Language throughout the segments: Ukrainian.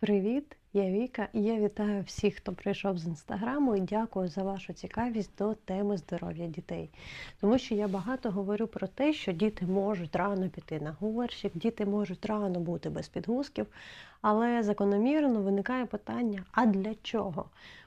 Привіт, я Віка, і я вітаю всіх, хто прийшов з інстаграму, і дякую за вашу цікавість до теми здоров'я дітей. Тому що я багато говорю про те, що діти можуть рано піти на горщик, діти можуть рано бути без підгузків, але закономірно виникає питання: а для чого?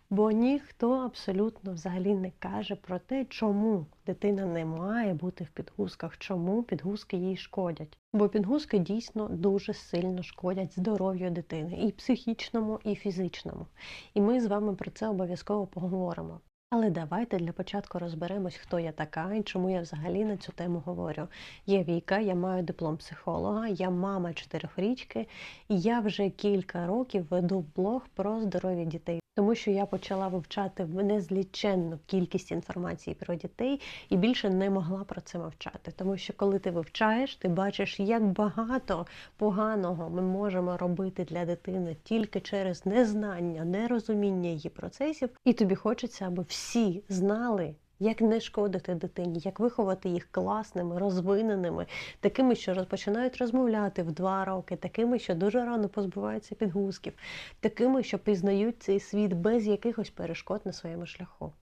Бо ніхто абсолютно взагалі не каже про те, чому дитина не має бути в підгузках, чому підгузки їй шкодять. Бо підгузки дійсно дуже сильно шкодять здоров'ю дитини і психічному, і фізичному. І ми з вами про це обов'язково поговоримо. Але давайте для початку розберемось, хто я така і чому я взагалі на цю тему говорю. Я Віка, я маю диплом психолога, я мама чотирьохрічки, і я вже кілька років веду блог про здоров'я дітей. Тому що я почала вивчати незліченну кількість інформації про дітей і більше не могла про це мовчати. Тому що коли ти вивчаєш, ти бачиш, як багато поганого ми можемо робити для дитини тільки через незнання, нерозуміння її процесів, і тобі хочеться, аби всі знали. Як не шкодити дитині, як виховати їх класними, розвиненими, такими, що розпочинають розмовляти в два роки, такими, що дуже рано позбуваються підгузків, такими, що пізнають цей світ без якихось перешкод на своєму шляху.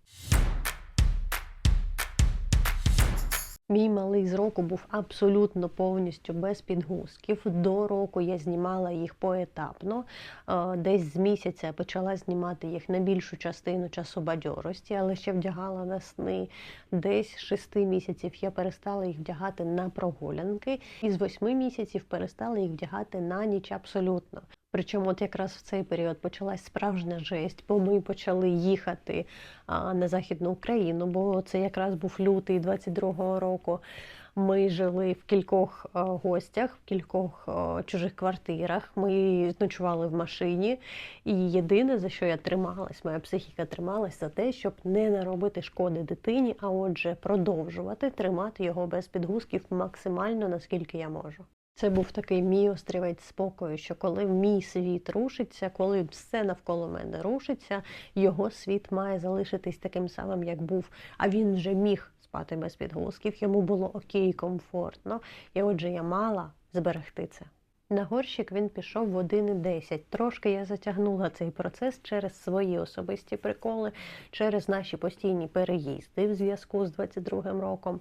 Мій малий з року був абсолютно повністю без підгузків. До року я знімала їх поетапно. Е, Десь з місяця почала знімати їх на більшу частину часу бадьорості, але ще вдягала на сни. Десь з шести місяців я перестала їх вдягати на прогулянки, і з восьми місяців перестала їх вдягати на ніч абсолютно. Причому от якраз в цей період почалась справжня жесть, бо ми почали їхати на Західну Україну, бо це якраз був лютий 22-го року. Ми жили в кількох а, гостях, в кількох а, чужих квартирах. Ми ночували в машині. І єдине, за що я трималась, моя психіка трималась за те, щоб не наробити шкоди дитині, а отже, продовжувати тримати його без підгузків максимально наскільки я можу. Це був такий мій острівець спокою, що коли мій світ рушиться, коли все навколо мене рушиться, його світ має залишитись таким самим, як був. А він вже міг спати без підгузків, йому було окей, комфортно. І отже, я мала зберегти це. На горщик він пішов в 1,10. Трошки я затягнула цей процес через свої особисті приколи, через наші постійні переїзди в зв'язку з 22-м роком,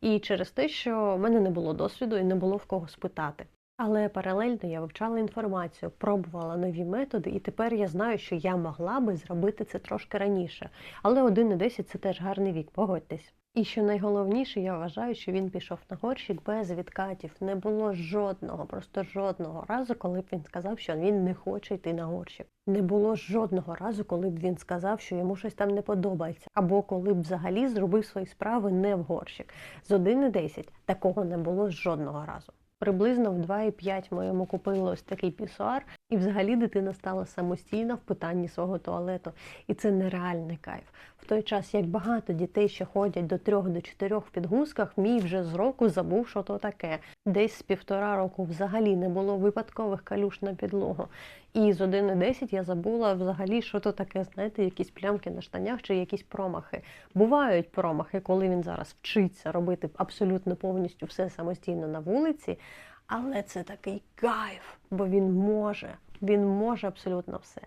і через те, що в мене не було досвіду і не було в кого спитати. Але паралельно я вивчала інформацію, пробувала нові методи, і тепер я знаю, що я могла би зробити це трошки раніше. Але 1,10 це теж гарний вік, погодьтесь. І що найголовніше, я вважаю, що він пішов на горщик без відкатів. Не було жодного, просто жодного разу, коли б він сказав, що він не хоче йти на горщик. Не було жодного разу, коли б він сказав, що йому щось там не подобається, або коли б взагалі зробив свої справи не в горщик. З 1,10 такого не було жодного разу. Приблизно в 2,5 моєму купили ось такий пісуар, і взагалі дитина стала самостійна в питанні свого туалету. І це нереальний кайф. В той час, як багато дітей ще ходять до 3 до 4 в підгузках, мій вже з року забув, що то таке. Десь з півтора року взагалі не було випадкових калюш на підлогу. І з 1,10 я забула взагалі, що то таке, знаєте, якісь плямки на штанях чи якісь промахи. Бувають промахи, коли він зараз вчиться робити абсолютно повністю все самостійно на вулиці, але це такий кайф, бо він може, він може абсолютно все.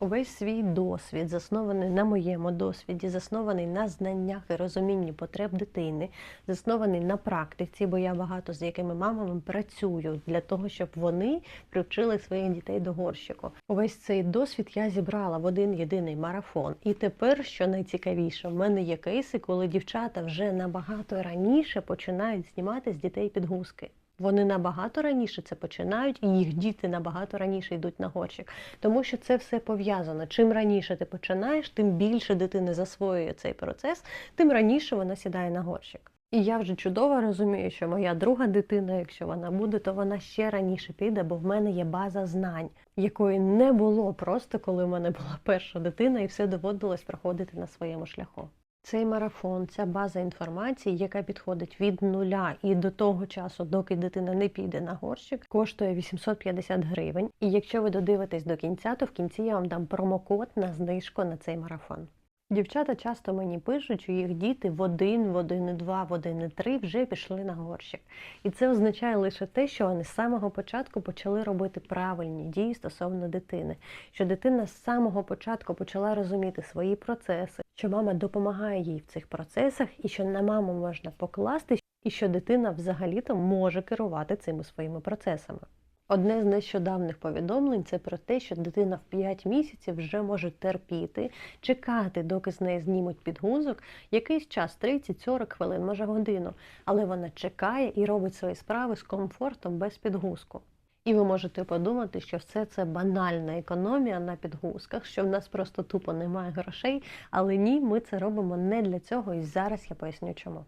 Увесь свій досвід, заснований на моєму досвіді, заснований на знаннях і розумінні потреб дитини, заснований на практиці, бо я багато з якими мамами працюю для того, щоб вони привчили своїх дітей до горщику. Увесь цей досвід я зібрала в один єдиний марафон. І тепер, що найцікавіше, в мене є кейси, коли дівчата вже набагато раніше починають знімати з дітей підгузки. Вони набагато раніше це починають, і їх діти набагато раніше йдуть на горщик, тому що це все пов'язано. Чим раніше ти починаєш, тим більше дитини засвоює цей процес, тим раніше вона сідає на горщик. І я вже чудово розумію, що моя друга дитина, якщо вона буде, то вона ще раніше піде, бо в мене є база знань, якої не було просто коли в мене була перша дитина, і все доводилось проходити на своєму шляху. Цей марафон, ця база інформації, яка підходить від нуля і до того часу, доки дитина не піде на горщик, коштує 850 гривень. І якщо ви додивитесь до кінця, то в кінці я вам дам промокод на знижку на цей марафон. Дівчата часто мені пишуть, що їх діти в 1, в 1,2, в 1,3 вже пішли на горщик. І це означає лише те, що вони з самого початку почали робити правильні дії стосовно дитини, що дитина з самого початку почала розуміти свої процеси, що мама допомагає їй в цих процесах, і що на маму можна покласти, і що дитина взагалі-то може керувати цими своїми процесами. Одне з нещодавних повідомлень це про те, що дитина в 5 місяців вже може терпіти, чекати, доки з неї знімуть підгузок, якийсь час 30-40 хвилин, може годину, але вона чекає і робить свої справи з комфортом без підгузку. І ви можете подумати, що все це банальна економія на підгузках, що в нас просто тупо немає грошей, але ні, ми це робимо не для цього, і зараз я поясню чому.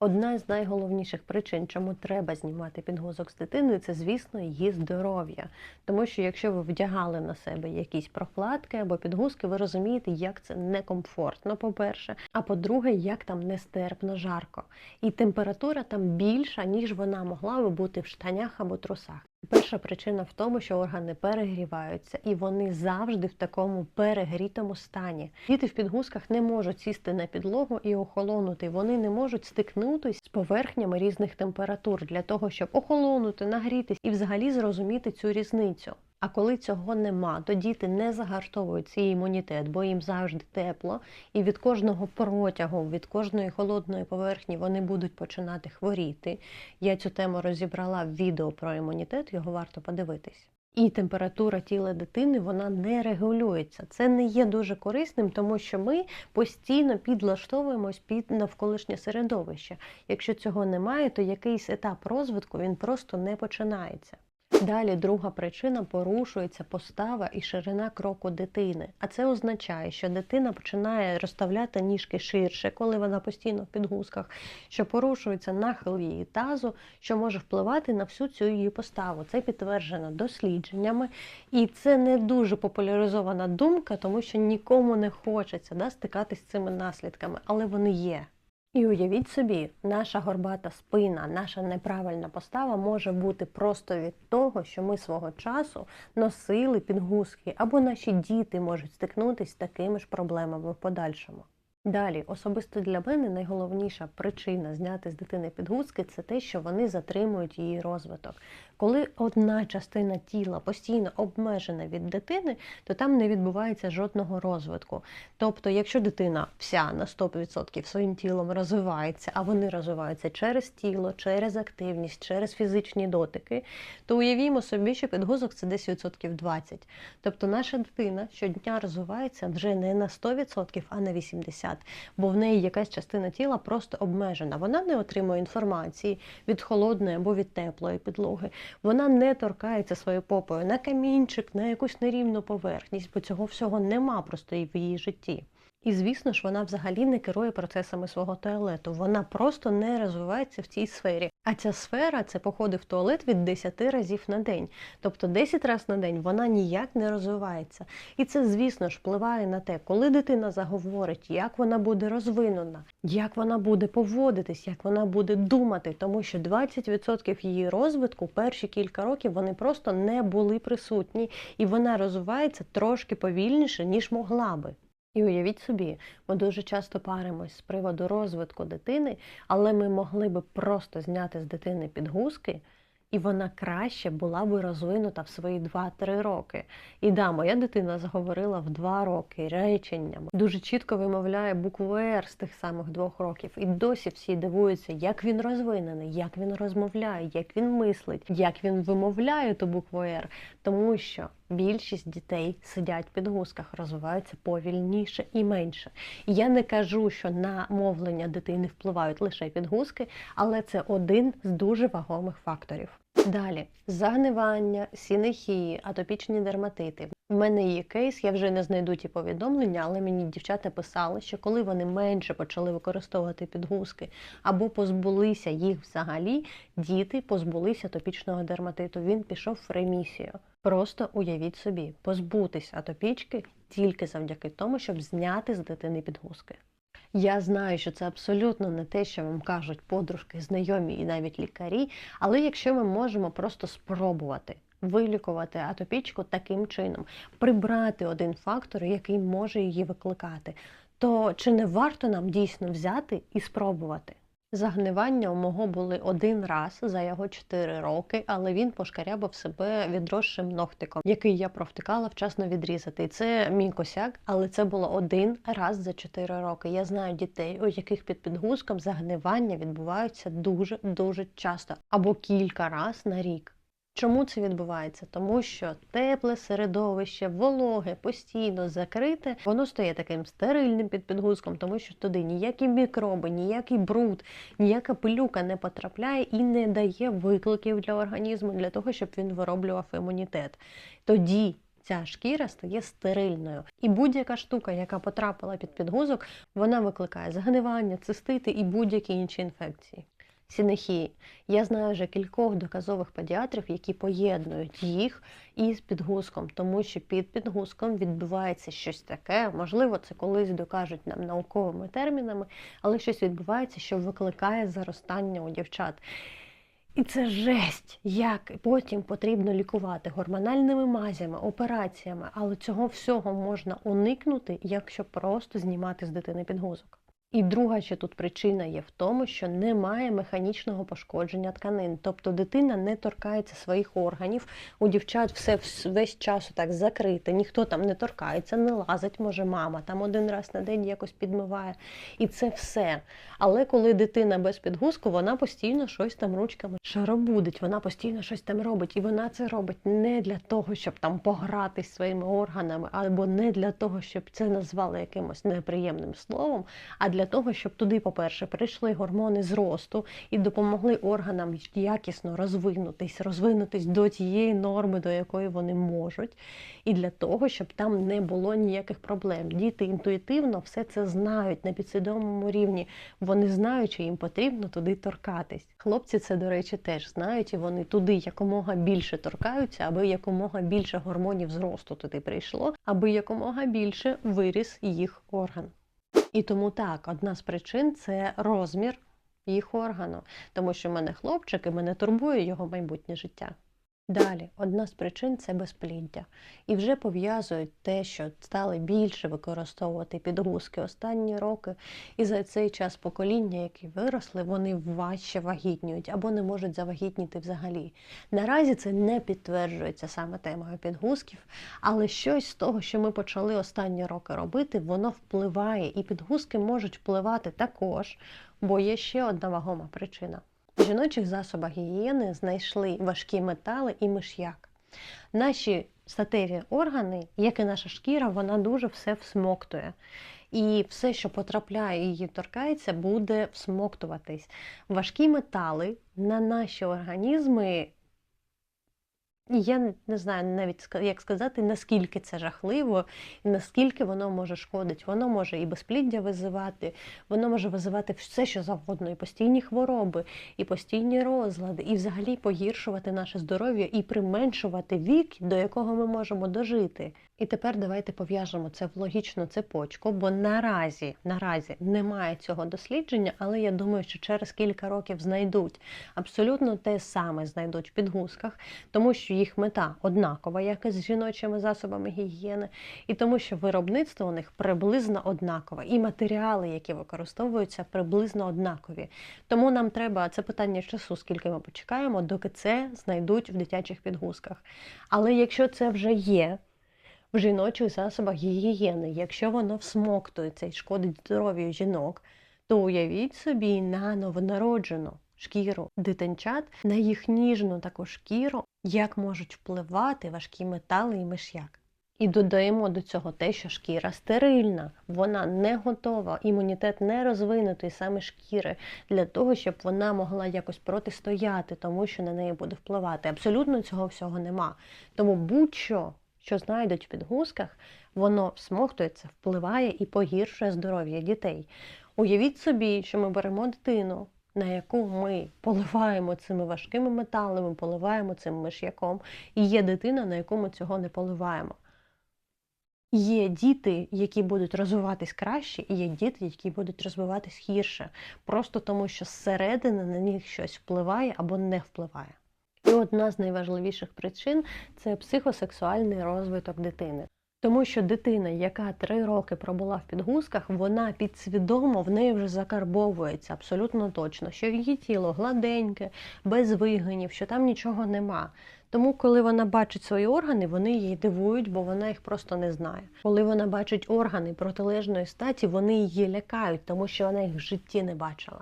Одна з найголовніших причин, чому треба знімати підгузок з дитиною, це, звісно, її здоров'я. Тому що якщо ви вдягали на себе якісь прокладки або підгузки, ви розумієте, як це некомфортно, по-перше, а по-друге, як там нестерпно жарко. І температура там більша, ніж вона могла би бути в штанях або трусах. Перша причина в тому, що органи перегріваються, і вони завжди в такому перегрітому стані. Діти в підгузках не можуть сісти на підлогу і охолонути. Вони не можуть стикнутись з поверхнями різних температур для того, щоб охолонути, нагрітись і взагалі зрозуміти цю різницю. А коли цього нема, то діти не загартовують свій імунітет, бо їм завжди тепло, і від кожного протягу, від кожної холодної поверхні вони будуть починати хворіти. Я цю тему розібрала в відео про імунітет, його варто подивитись. І температура тіла дитини вона не регулюється. Це не є дуже корисним, тому що ми постійно підлаштовуємось під навколишнє середовище. Якщо цього немає, то якийсь етап розвитку він просто не починається. Далі друга причина порушується постава і ширина кроку дитини. А це означає, що дитина починає розставляти ніжки ширше, коли вона постійно в підгузках, що порушується нахил її тазу, що може впливати на всю цю її поставу. Це підтверджено дослідженнями, і це не дуже популяризована думка, тому що нікому не хочеться да, стикатись з цими наслідками, але вони є. І уявіть собі, наша горбата спина, наша неправильна постава може бути просто від того, що ми свого часу носили підгузки, або наші діти можуть стикнутися з такими ж проблемами в подальшому. Далі, особисто для мене найголовніша причина зняти з дитини підгузки це те, що вони затримують її розвиток. Коли одна частина тіла постійно обмежена від дитини, то там не відбувається жодного розвитку. Тобто, якщо дитина вся на 100% своїм тілом розвивається, а вони розвиваються через тіло, через активність, через фізичні дотики, то уявімо собі, що підгузок це десь відсотків 20. Тобто наша дитина щодня розвивається вже не на 100%, а на 80%, бо в неї якась частина тіла просто обмежена. Вона не отримує інформації від холодної або від теплої підлоги. Вона не торкається своєю попою на камінчик, на якусь нерівну поверхність, бо цього всього нема просто і в її житті. І звісно ж, вона взагалі не керує процесами свого туалету. Вона просто не розвивається в цій сфері. А ця сфера це походи в туалет від 10 разів на день. Тобто 10 разів на день вона ніяк не розвивається. І це, звісно ж, впливає на те, коли дитина заговорить, як вона буде розвинена, як вона буде поводитись, як вона буде думати, тому що 20% її розвитку перші кілька років вони просто не були присутні, і вона розвивається трошки повільніше, ніж могла би. І уявіть собі, ми дуже часто паримось з приводу розвитку дитини, але ми могли би просто зняти з дитини підгузки, і вона краще була би розвинута в свої 2-3 роки. І да, моя дитина заговорила в 2 роки реченням, дуже чітко вимовляє букву Р з тих самих двох років. І досі всі дивуються, як він розвинений, як він розмовляє, як він мислить, як він вимовляє ту букву Р, тому що. Більшість дітей сидять в підгузках, розвиваються повільніше і менше. Я не кажу, що на мовлення дитини впливають лише підгузки, але це один з дуже вагомих факторів. Далі загнивання, сінехії, атопічні дерматити. В мене є кейс, я вже не знайду ті повідомлення, але мені дівчата писали, що коли вони менше почали використовувати підгузки або позбулися їх взагалі, діти позбулися атопічного дерматиту. Він пішов в ремісію. Просто уявіть собі, позбутись атопічки тільки завдяки тому, щоб зняти з дитини підгузки. Я знаю, що це абсолютно не те, що вам кажуть подружки, знайомі і навіть лікарі, але якщо ми можемо просто спробувати вилікувати атопічку таким чином, прибрати один фактор, який може її викликати, то чи не варто нам дійсно взяти і спробувати? Загнивання у мого були один раз за його 4 роки, але він пошкарябав себе відросшим ногтиком, який я провтикала вчасно відрізати. І це мій косяк, але це було один раз за 4 роки. Я знаю дітей, у яких під підгузком загнивання відбуваються дуже дуже часто або кілька раз на рік. Чому це відбувається? Тому що тепле середовище, вологе, постійно закрите, воно стає таким стерильним під підгузком, тому що туди ніякі мікроби, ніякий бруд, ніяка пилюка не потрапляє і не дає викликів для організму для того, щоб він вироблював імунітет. Тоді ця шкіра стає стерильною. І будь-яка штука, яка потрапила під підгузок, вона викликає загнивання, цистити і будь-які інші інфекції. Сінехії. Я знаю вже кількох доказових педіатрів, які поєднують їх із підгузком, тому що під підгузком відбувається щось таке. Можливо, це колись докажуть нам науковими термінами, але щось відбувається, що викликає заростання у дівчат. І це жесть, як потім потрібно лікувати гормональними мазями, операціями, але цього всього можна уникнути, якщо просто знімати з дитини підгузок. І друга ще тут причина є в тому, що немає механічного пошкодження тканин, тобто дитина не торкається своїх органів. У дівчат все весь час так закрите, ніхто там не торкається, не лазить, може мама там один раз на день якось підмиває. І це все. Але коли дитина без підгузку, вона постійно щось там ручками шаробудить, вона постійно щось там робить. І вона це робить не для того, щоб там погратись своїми органами, або не для того, щоб це назвали якимось неприємним словом, а для того, щоб туди, по-перше, прийшли гормони зросту і допомогли органам якісно розвинутись, розвинутись до тієї норми, до якої вони можуть, і для того, щоб там не було ніяких проблем. Діти інтуїтивно все це знають на підсвідомому рівні. Вони знають, що їм потрібно туди торкатись. Хлопці це, до речі, теж знають, і вони туди якомога більше торкаються, аби якомога більше гормонів зросту туди прийшло, аби якомога більше виріс їх орган. І тому так, одна з причин це розмір їх органу, тому що в мене хлопчик і мене турбує його майбутнє життя. Далі, одна з причин це безпліддя. І вже пов'язують те, що стали більше використовувати підгузки останні роки, і за цей час покоління, які виросли, вони важче вагітнюють або не можуть завагітніти взагалі. Наразі це не підтверджується саме темою підгузків, але щось з того, що ми почали останні роки робити, воно впливає, і підгузки можуть впливати також, бо є ще одна вагома причина. В жіночих засобах гігієни знайшли важкі метали і миш'як. Наші статеві органи, як і наша шкіра, вона дуже все всмоктує. І все, що потрапляє і її торкається, буде всмоктуватись. Важкі метали на наші організми. Я не знаю навіть як сказати, наскільки це жахливо і наскільки воно може шкодити. Воно може і безпліддя визивати, воно може визивати все, що завгодно, і постійні хвороби, і постійні розлади, і взагалі погіршувати наше здоров'я і применшувати вік, до якого ми можемо дожити. І тепер давайте пов'яжемо це в логічну цепочку, бо наразі наразі немає цього дослідження, але я думаю, що через кілька років знайдуть абсолютно те саме знайдуть в підгузках, тому що їх мета однакова, як і з жіночими засобами гігієни, і тому, що виробництво у них приблизно однакове, і матеріали, які використовуються, приблизно однакові. Тому нам треба це питання часу, скільки ми почекаємо, доки це знайдуть в дитячих підгузках. Але якщо це вже є в жіночих засобах гігієни, якщо воно всмоктується і шкодить здоров'ю жінок, то уявіть собі на новонароджену шкіру дитинчат, на їх ніжну таку шкіру, як можуть впливати важкі метали і миш'як. І додаємо до цього те, що шкіра стерильна, вона не готова, імунітет не розвинутий саме шкіри для того, щоб вона могла якось протистояти, тому що на неї буде впливати. Абсолютно цього всього нема. Тому будь-що що знайдуть в підгузках, воно всмоктується, впливає і погіршує здоров'я дітей. Уявіть собі, що ми беремо дитину, на яку ми поливаємо цими важкими металами, поливаємо цим миш'яком, і є дитина, на яку ми цього не поливаємо. Є діти, які будуть розвиватись краще, і є діти, які будуть розвиватись гірше, просто тому що зсередини на них щось впливає або не впливає. І одна з найважливіших причин це психосексуальний розвиток дитини. Тому що дитина, яка три роки пробула в підгузках, вона підсвідомо в неї вже закарбовується абсолютно точно, що її тіло гладеньке, без вигинів, що там нічого нема. Тому, коли вона бачить свої органи, вони її дивують, бо вона їх просто не знає. Коли вона бачить органи протилежної статі, вони її лякають, тому що вона їх в житті не бачила.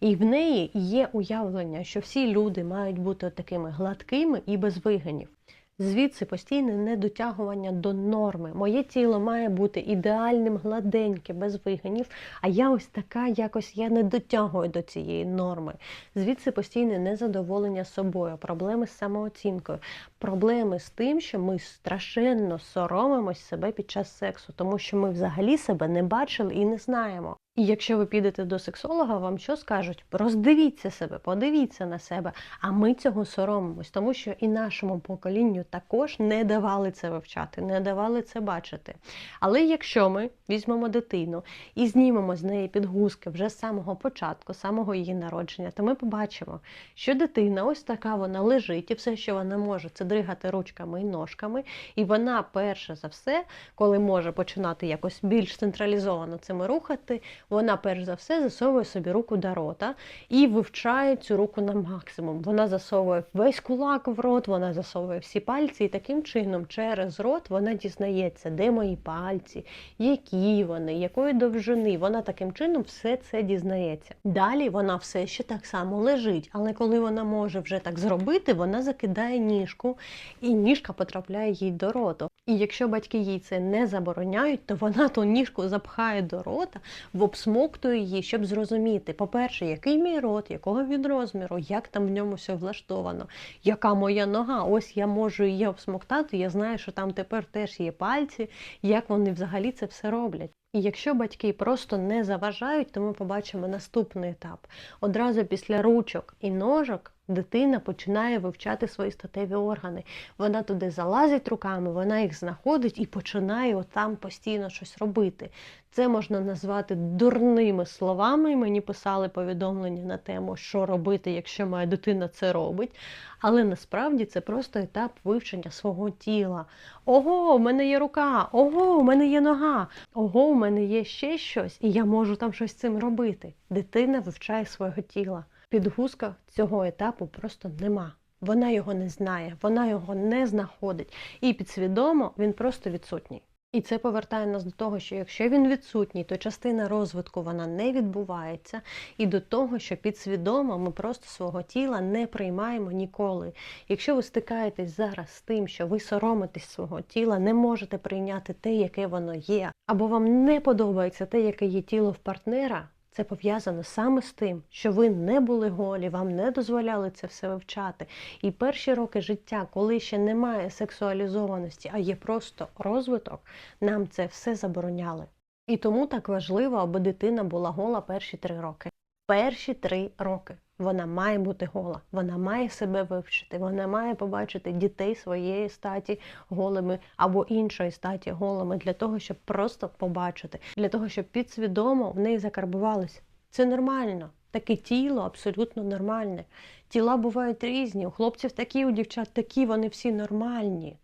І в неї є уявлення, що всі люди мають бути такими гладкими і без вигинів. Звідси постійне недотягування до норми. Моє тіло має бути ідеальним, гладеньким, без вигинів, а я ось така, якось я не дотягую до цієї норми. Звідси постійне незадоволення собою, проблеми з самооцінкою, проблеми з тим, що ми страшенно соромимось себе під час сексу, тому що ми взагалі себе не бачили і не знаємо. І якщо ви підете до сексолога, вам що скажуть? Роздивіться себе, подивіться на себе. А ми цього соромимось, тому що і нашому поколінню також не давали це вивчати, не давали це бачити. Але якщо ми візьмемо дитину і знімемо з неї підгузки вже з самого початку, самого її народження, то ми побачимо, що дитина ось така вона лежить, і все, що вона може, це дригати ручками і ножками. І вона, перше за все, коли може починати якось більш централізовано цими рухати, вона перш за все засовує собі руку до рота і вивчає цю руку на максимум. Вона засовує весь кулак в рот, вона засовує всі пальці, і таким чином через рот вона дізнається, де мої пальці, які вони, якої довжини. Вона таким чином все це дізнається. Далі вона все ще так само лежить, але коли вона може вже так зробити, вона закидає ніжку, і ніжка потрапляє їй до роту. І якщо батьки їй це не забороняють, то вона ту ніжку запхає до рота, обсмоктує її, щоб зрозуміти, по-перше, який мій рот, якого він розміру, як там в ньому все влаштовано, яка моя нога. Ось я можу її обсмоктати, я знаю, що там тепер теж є пальці, як вони взагалі це все роблять. І якщо батьки просто не заважають, то ми побачимо наступний етап. Одразу після ручок і ножок дитина починає вивчати свої статеві органи. Вона туди залазить руками, вона їх знаходить і починає там постійно щось робити. Це можна назвати дурними словами. Мені писали повідомлення на тему, що робити, якщо моя дитина це робить. Але насправді це просто етап вивчення свого тіла. Ого, у мене є рука, ого, у мене є нога, ого, у мене є ще щось, і я можу там щось цим робити. Дитина вивчає свого тіла. Підгузка цього етапу просто нема. Вона його не знає, вона його не знаходить. І підсвідомо він просто відсутній. І це повертає нас до того, що якщо він відсутній, то частина розвитку вона не відбувається, і до того, що підсвідомо ми просто свого тіла не приймаємо ніколи. Якщо ви стикаєтесь зараз з тим, що ви соромитесь свого тіла, не можете прийняти те, яке воно є, або вам не подобається те, яке є тіло в партнера. Це пов'язано саме з тим, що ви не були голі, вам не дозволяли це все вивчати. І перші роки життя, коли ще немає сексуалізованості, а є просто розвиток, нам це все забороняли. І тому так важливо, аби дитина була гола перші три роки. Перші три роки вона має бути гола, вона має себе вивчити, вона має побачити дітей своєї статі голими або іншої статі голими для того, щоб просто побачити, для того, щоб підсвідомо в неї закарбувалося. Це нормально. Таке тіло абсолютно нормальне. Тіла бувають різні. У хлопців такі, у дівчат такі, вони всі нормальні.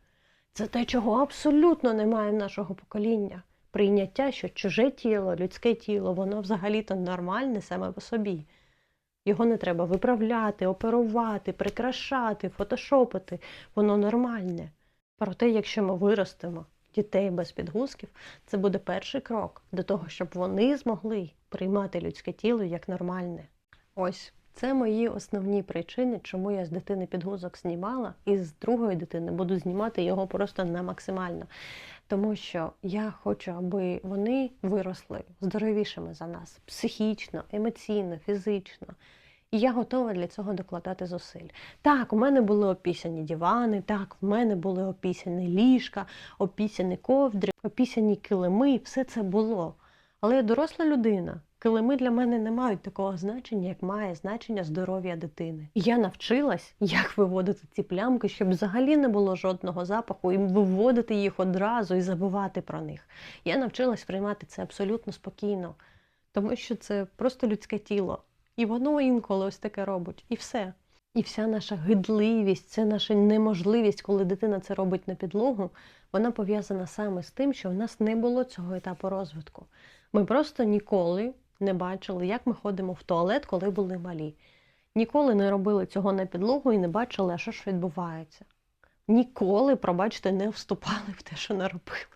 Це те, чого абсолютно немає в нашого покоління. Прийняття, що чуже тіло, людське тіло, воно взагалі-то нормальне саме по собі. Його не треба виправляти, оперувати, прикрашати, фотошопити. Воно нормальне. Проте, якщо ми виростемо дітей без підгузків, це буде перший крок до того, щоб вони змогли приймати людське тіло як нормальне. Ось це мої основні причини, чому я з дитини підгузок знімала, і з другої дитини буду знімати його просто на максимально. Тому що я хочу, аби вони виросли здоровішими за нас психічно, емоційно, фізично. І я готова для цього докладати зусиль. Так, у мене були опісяні дивани, так, в мене були опісяні ліжка, опісяні ковдри, опісяні килими, все це було. Але я доросла людина. Килими для мене не мають такого значення, як має значення здоров'я дитини. Я навчилась, як виводити ці плямки, щоб взагалі не було жодного запаху, і виводити їх одразу і забувати про них. Я навчилась приймати це абсолютно спокійно, тому що це просто людське тіло. І воно інколи ось таке робить. І все. І вся наша гидливість, це наша неможливість, коли дитина це робить на підлогу, вона пов'язана саме з тим, що в нас не було цього етапу розвитку. Ми просто ніколи не бачили, як ми ходимо в туалет, коли були малі. Ніколи не робили цього на підлогу і не бачили, що ж відбувається. Ніколи, пробачте, не вступали в те, що наробили.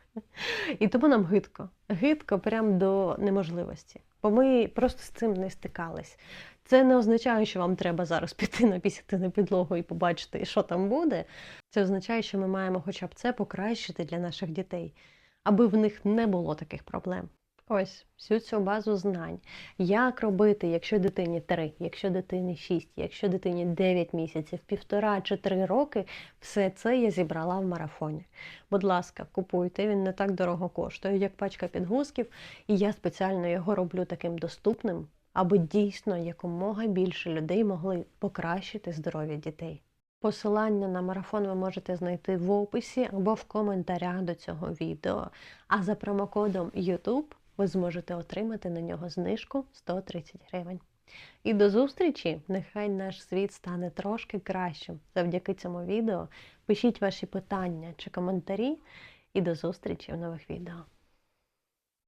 І тому нам гидко. Гидко прям до неможливості. Бо ми просто з цим не стикались. Це не означає, що вам треба зараз піти напісяти на підлогу і побачити, що там буде. Це означає, що ми маємо хоча б це покращити для наших дітей, аби в них не було таких проблем. Ось всю цю базу знань. Як робити, якщо дитині 3, якщо дитині 6, якщо дитині 9 місяців, півтора чи 3 роки, все це я зібрала в марафоні. Будь ласка, купуйте, він не так дорого коштує, як пачка підгузків, і я спеціально його роблю таким доступним, аби дійсно якомога більше людей могли покращити здоров'я дітей. Посилання на марафон ви можете знайти в описі або в коментарях до цього відео. А за промокодом YouTube ви зможете отримати на нього знижку 130 гривень. І до зустрічі! Нехай наш світ стане трошки кращим завдяки цьому відео. Пишіть ваші питання чи коментарі, і до зустрічі в нових відео.